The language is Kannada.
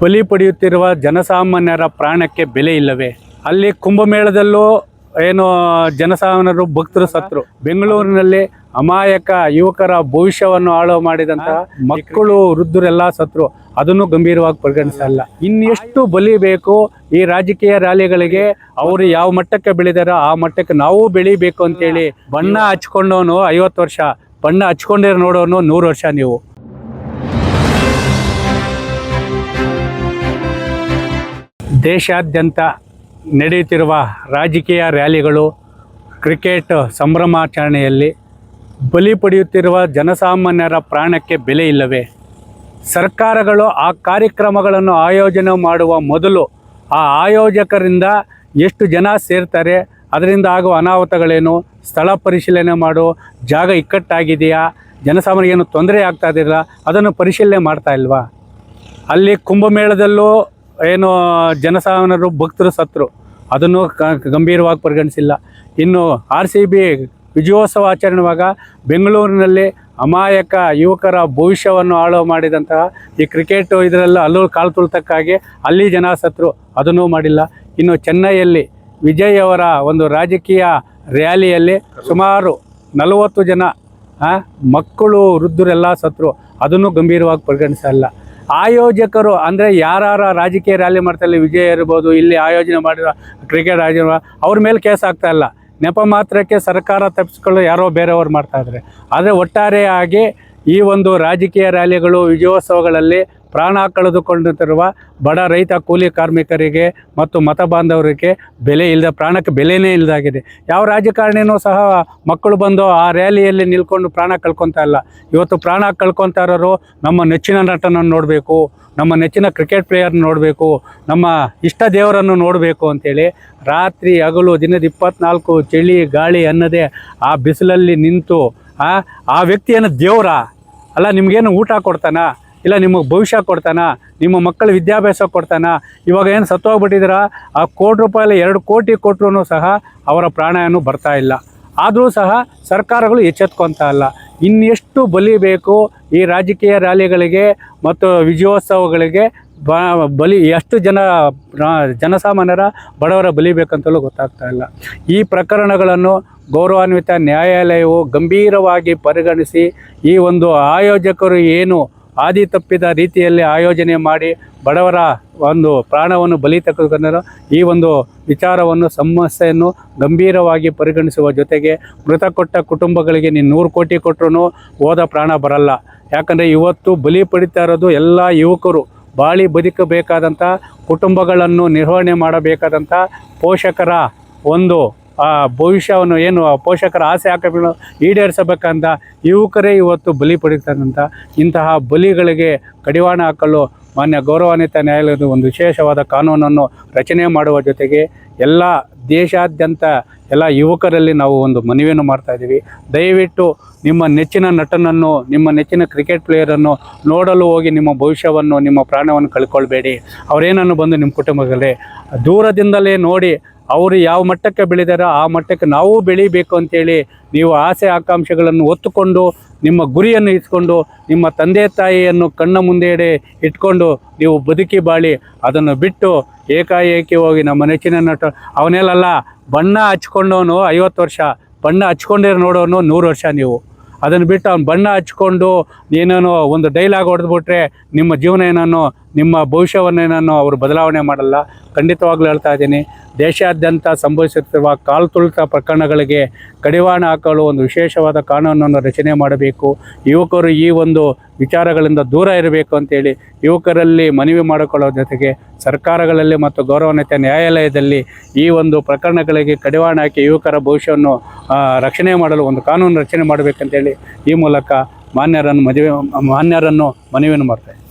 ಬಲಿ ಪಡೆಯುತ್ತಿರುವ ಜನಸಾಮಾನ್ಯರ ಪ್ರಾಣಕ್ಕೆ ಬೆಲೆ ಇಲ್ಲವೇ? ಅಲ್ಲಿ ಕುಂಭಮೇಳದಲ್ಲೂ ಏನು ಜನಸಾಮಾನ್ಯರು ಭಕ್ತರು ಸತ್ರು ಬೆಂಗಳೂರಿನಲ್ಲಿ ಅಮಾಯಕ ಯುವಕರ ಭವಿಷ್ಯವನ್ನು ಹಾಳು ಮಾಡಿದಂತಹ ಮಕ್ಕಳು, ವೃದ್ಧರೆಲ್ಲ ಸತ್ರು ಅದನ್ನು ಗಂಭೀರವಾಗಿ ಪರಿಗಣಿಸಲ್ಲ. ಇನ್ನೆಷ್ಟು ಬಲಿ ಬೇಕು ಈ ರಾಜಕೀಯ ರ್ಯಾಲಿಗಳಿಗೆ? ಅವರು ಯಾವ ಮಟ್ಟಕ್ಕೆ ಬೆಳೆದಾರೋ ಆ ಮಟ್ಟಕ್ಕೆ ನಾವು ಬೆಳಿಬೇಕು ಅಂತೇಳಿ ಬಣ್ಣ ಹಚ್ಕೊಂಡವನು ಐವತ್ತು ವರ್ಷ. ಬಣ್ಣ ಹಚ್ಕೊಂಡಿರೋ ನೋಡೋನು ನೂರು ವರ್ಷ ನೀವು. ದೇಶಾದ್ಯಂತ ನಡೆಯುತ್ತಿರುವ ರಾಜಕೀಯ ರ್ಯಾಲಿಗಳು, ಕ್ರಿಕೆಟ್ ಸಂಭ್ರಮಾಚರಣೆಯಲ್ಲಿ ಬಲಿ ಪಡೆಯುತ್ತಿರುವ ಜನಸಾಮಾನ್ಯರ ಪ್ರಾಣಕ್ಕೆ ಬೆಲೆ ಇಲ್ಲವೇ? ಸರ್ಕಾರಗಳು ಆ ಕಾರ್ಯಕ್ರಮಗಳನ್ನು ಆಯೋಜನೆ ಮಾಡುವ ಮೊದಲು ಆ ಆಯೋಜಕರಿಂದ ಎಷ್ಟು ಜನ ಸೇರ್ತಾರೆ? ಅದರಿಂದ ಆಗುವ ಅನಾಹುತಗಳೇನು? ಸ್ಥಳ ಪರಿಶೀಲನೆ ಮಾಡು ಜಾಗ ಇಕ್ಕಟ್ಟಾಗಿದೆಯಾ? ಏನು ತೊಂದರೆ ಆಗ್ತಾ ಇದ್ದಿಲ್ಲ ಅದನ್ನು ಪರಿಶೀಲನೆ ಮಾಡ್ತಾ ಇಲ್ವಾ? ಅಲ್ಲಿ ಕುಂಭಮೇಳದಲ್ಲೂ ಏನು ಜನಸಾಮಾನ್ಯರು ಭಕ್ತರು ಸತ್ರು ಅದನ್ನು ಗಂಭೀರವಾಗಿ ಪರಿಗಣಿಸಿಲ್ಲ. ಇನ್ನು ಆರ್ ಸಿ ಬಿ ವಿಜಯೋತ್ಸವ ಆಚರಣೆವಾಗ ಬೆಂಗಳೂರಿನಲ್ಲಿ ಅಮಾಯಕ ಯುವಕರ ಭವಿಷ್ಯವನ್ನು ಹಾಳು ಮಾಡಿದಂತಹ ಈ ಕ್ರಿಕೆಟ್ ಇದರಲ್ಲ ಅಲ್ಲೂ ಕಾಲು ತುಳಿತಕ್ಕಾಗಿ ಅಲ್ಲಿ ಜನ ಸತ್ರು ಅದನ್ನೂ ಮಾಡಿಲ್ಲ. ಇನ್ನು ಚೆನ್ನೈಯಲ್ಲಿ ವಿಜಯ್ ಅವರ ಒಂದು ರಾಜಕೀಯ ರ್ಯಾಲಿಯಲ್ಲಿ ಸುಮಾರು ನಲವತ್ತು ಜನ ಮಕ್ಕಳು, ವೃದ್ಧರೆಲ್ಲ ಸತ್ರು ಅದನ್ನು ಗಂಭೀರವಾಗಿ ಪರಿಗಣಿಸಲ್ಲ. ಆಯೋಜಕರು ಅಂದರೆ ಯಾರು ರಾಜಕೀಯ ರ್ಯಾಲಿ ಮಾಡ್ತಾರೆ ವಿಜಯ್ ಇರ್ಬೋದು, ಇಲ್ಲಿ ಆಯೋಜನೆ ಮಾಡಿರೋ ಕ್ರಿಕೆಟ್ ಆಯೋಜನೆ ಅವ್ರ ಮೇಲೆ ಕೇಸ್ ಆಗ್ತಾ ಇಲ್ಲ. ನೆಪ ಮಾತ್ರಕ್ಕೆ ಸರ್ಕಾರ ತಪ್ಪಿಸ್ಕೊಳ್ಳೋ ಯಾರೋ ಬೇರೆಯವ್ರು ಮಾಡ್ತಾ ಇದ್ದಾರೆ. ಆದರೆ ಒಟ್ಟಾರೆಯಾಗಿ ಈ ಒಂದು ರಾಜಕೀಯ ರ್ಯಾಲಿಗಳು, ವಿಜಯೋತ್ಸವಗಳಲ್ಲಿ ಪ್ರಾಣ ಕಳೆದುಕೊಂಡಿರುವ ಬಡ ರೈತ ಕೂಲಿ ಕಾರ್ಮಿಕರಿಗೆ ಮತ್ತು ಮತ ಬಾಂಧವರಿಗೆ ಬೆಲೆ ಇಲ್ಲದ ಪ್ರಾಣಕ್ಕೆ ಬೆಲೆನೇ ಇಲ್ಲದಾಗಿದೆ ಯಾವ ರಾಜಕಾರಣಿನೂ ಸಹ ಮಕ್ಕಳು ಬಂದು ಆ ರ್ಯಾಲಿಯಲ್ಲಿ ನಿಲ್ಕೊಂಡು ಪ್ರಾಣ ಕಳ್ಕೊತಾ ಇಲ್ಲ. ಇವತ್ತು ಪ್ರಾಣ ಕಳ್ಕೊತಾ ಇರೋರು ನಮ್ಮ ನೆಚ್ಚಿನ ನಟನನ್ನು ನೋಡಬೇಕು, ನಮ್ಮ ನೆಚ್ಚಿನ ಕ್ರಿಕೆಟ್ ಪ್ಲೇಯರ್ನ ನೋಡಬೇಕು, ನಮ್ಮ ಇಷ್ಟ ದೇವರನ್ನು ನೋಡಬೇಕು ಅಂಥೇಳಿ ರಾತ್ರಿ ಹಗಲು ದಿನದ ಇಪ್ಪತ್ನಾಲ್ಕು ಚಳಿ ಗಾಳಿ ಅನ್ನದೇ ಆ ಬಿಸಿಲಲ್ಲಿ ನಿಂತು ಆ ವ್ಯಕ್ತಿಯನ್ನು ದೇವರ? ಅಲ್ಲ, ನಿಮಗೇನು ಊಟ ಕೊಡ್ತಾನ? ಇಲ್ಲ, ನಿಮಗೆ ಭವಿಷ್ಯ ಕೊಡ್ತಾನ? ನಿಮ್ಮ ಮಕ್ಕಳ ವಿದ್ಯಾಭ್ಯಾಸ ಕೊಡ್ತಾನ? ಇವಾಗ ಏನು ಸತ್ತೋಗ್ಬಿಟ್ಟಿದ್ದೀರಾ ಆ ಕೋಟಿ ರೂಪಾಯಲ್ಲಿ ಎರಡು ಕೋಟಿ ಕೊಟ್ಟರು ಸಹ ಅವರ ಪ್ರಾಣ ಏನು ಬರ್ತಾ ಇಲ್ಲ. ಆದರೂ ಸಹ ಸರ್ಕಾರಗಳು ಎಚ್ಚೆತ್ಕೊತಾ ಇಲ್ಲ. ಇನ್ನೆಷ್ಟು ಬಲಿ ಬೇಕು ಈ ರಾಜಕೀಯ ರ್ಯಾಲಿಗಳಿಗೆ ಮತ್ತು ವಿಜಯೋತ್ಸವಗಳಿಗೆ ಬಲಿ, ಎಷ್ಟು ಜನ ಜನಸಾಮಾನ್ಯರ ಬಡವರ ಬಲಿ ಬೇಕಂತಲೂ ಗೊತ್ತಾಗ್ತಾ ಇಲ್ಲ. ಈ ಪ್ರಕರಣಗಳನ್ನು ಗೌರವಾನ್ವಿತ ನ್ಯಾಯಾಲಯವು ಗಂಭೀರವಾಗಿ ಪರಿಗಣಿಸಿ ಈ ಒಂದು ಆಯೋಜಕರು ಏನು ಆದಿ ತಪ್ಪಿದ ರೀತಿಯಲ್ಲಿ ಆಯೋಜನೆ ಮಾಡಿ ಬಡವರ ಒಂದು ಪ್ರಾಣವನ್ನು ಬಲಿ ತೆಗೆದುಕೊಂಡರು ಈ ಒಂದು ವಿಚಾರವನ್ನು, ಸಮಸ್ಯೆಯನ್ನು ಗಂಭೀರವಾಗಿ ಪರಿಗಣಿಸುವ ಜೊತೆಗೆ ಮೃತ ಕೊಟ್ಟ ಕುಟುಂಬಗಳಿಗೆ ನೀನು ನೂರು ಕೋಟಿ ಕೊಟ್ಟರು ಹೋದ ಪ್ರಾಣ ಬರಲ್ಲ. ಯಾಕಂದರೆ ಇವತ್ತು ಬಲಿ ಪಡಿತಾ ಇರೋದು ಎಲ್ಲ ಯುವಕರು. ಬಾಳಿ ಬದುಕಬೇಕಾದಂಥ ಕುಟುಂಬಗಳನ್ನು ನಿರ್ವಹಣೆ ಮಾಡಬೇಕಾದಂಥ ಪೋಷಕರ ಒಂದು, ಆ, ಭವಿಷ್ಯವನ್ನು ಏನು ಪೋಷಕರ ಆಸೆ ಹಾಕಬೇಕು ಈಡೇರಿಸಬೇಕಂತ ಯುವಕರೇ ಇವತ್ತು ಬಲಿ ಪಡಿತಾರಂತ ಇಂತಹ ಬಲಿಗಳಿಗೆ ಕಡಿವಾಣ ಹಾಕಲು ಮಾನ್ಯ ಗೌರವಾನ್ವಿತ ನ್ಯಾಯಾಲಯದ ಒಂದು ವಿಶೇಷವಾದ ಕಾನೂನನ್ನು ರಚನೆ ಮಾಡುವ ಜೊತೆಗೆ ಎಲ್ಲ ದೇಶಾದ್ಯಂತ ಎಲ್ಲ ಯುವಕರಲ್ಲಿ ನಾವು ಒಂದು ಮನವಿಯನ್ನು ಮಾಡ್ತಾ ಇದ್ದೀವಿ. ದಯವಿಟ್ಟು ನಿಮ್ಮ ನೆಚ್ಚಿನ ನಟನನ್ನು, ನಿಮ್ಮ ನೆಚ್ಚಿನ ಕ್ರಿಕೆಟ್ ಪ್ಲೇಯರನ್ನು ನೋಡಲು ಹೋಗಿ ನಿಮ್ಮ ಭವಿಷ್ಯವನ್ನು, ನಿಮ್ಮ ಪ್ರಾಣವನ್ನು ಕಳ್ಕೊಳ್ಬೇಡಿ. ಅವರೇನನ್ನು ಬಂದು ನಿಮ್ಮ ಕುಟುಂಬದಲ್ಲಿ ದೂರದಿಂದಲೇ ನೋಡಿ ಅವರು ಯಾವ ಮಟ್ಟಕ್ಕೆ ಬೆಳೆದಾರೋ ಆ ಮಟ್ಟಕ್ಕೆ ನಾವು ಬೆಳಿಬೇಕು ಅಂತೇಳಿ ನೀವು ಆಸೆ ಆಕಾಂಕ್ಷೆಗಳನ್ನು ಹೊತ್ತುಕೊಂಡು ನಿಮ್ಮ ಗುರಿಯನ್ನು ಇಟ್ಕೊಂಡು ನಿಮ್ಮ ತಂದೆ ತಾಯಿಯನ್ನು ಕಣ್ಣ ಮುಂದೆಡೆ ಇಟ್ಕೊಂಡು ನೀವು ಬದುಕಿ ಬಾಳಿ, ಅದನ್ನು ಬಿಟ್ಟು ಏಕಾಏಕಿ ಹೋಗಿ ನಮ್ಮ ನೆಚ್ಚಿನ ನಟ ಅವನೇಲಲ್ಲ ಬಣ್ಣ ಹಚ್ಕೊಂಡವನು ಐವತ್ತು ವರ್ಷ, ಬಣ್ಣ ಹಚ್ಕೊಂಡಿರೋ ನೋಡೋನು ನೂರು ವರ್ಷ ನೀವು. ಅದನ್ನು ಬಿಟ್ಟು ಅವ್ನು ಬಣ್ಣ ಹಚ್ಕೊಂಡು, ಏನೇನೋ ಒಂದು ಡೈಲಾಗ್ ಹೊಡೆದ್ಬಿಟ್ರೆ ನಿಮ್ಮ ಜೀವನ ಏನನ್ನು ನಿಮ್ಮ ಭವಿಷ್ಯವನ್ನೇನನ್ನು ಅವರು ಬದಲಾವಣೆ ಮಾಡಲ್ಲ. ಖಂಡಿತವಾಗ್ಲೂ ಹೇಳ್ತಾ ಇದ್ದೀನಿ. ದೇಶಾದ್ಯಂತ ಸಂಭವಿಸುತ್ತಿರುವ ಕಾಲು ತುಳಿತ ಪ್ರಕರಣಗಳಿಗೆ ಕಡಿವಾಣ ಹಾಕಲು ಒಂದು ವಿಶೇಷವಾದ ಕಾನೂನನ್ನು ರಚನೆ ಮಾಡಬೇಕು. ಯುವಕರು ಈ ಒಂದು ವಿಚಾರಗಳಿಂದ ದೂರ ಇರಬೇಕು ಅಂತೇಳಿ ಯುವಕರಲ್ಲಿ ಮನವಿ ಮಾಡಿಕೊಳ್ಳೋ ಜೊತೆಗೆ ಸರ್ಕಾರಗಳಲ್ಲಿ ಮತ್ತು ಗೌರವಾನ್ವಿತ ನ್ಯಾಯಾಲಯದಲ್ಲಿ ಈ ಒಂದು ಪ್ರಕರಣಗಳಿಗೆ ಕಡಿವಾಣ ಹಾಕಿ ಯುವಕರ ಭವಿಷ್ಯವನ್ನು ರಕ್ಷಣೆ ಮಾಡಲು ಒಂದು ಕಾನೂನು ರಚನೆ ಮಾಡಬೇಕಂತೇಳಿ ಈ ಮೂಲಕ ಮಾನ್ಯರನ್ನು ಮದುವೆ, ಮಾನ್ಯರನ್ನು ಮನವಿಯನ್ನು ಮಾಡ್ತಾರೆ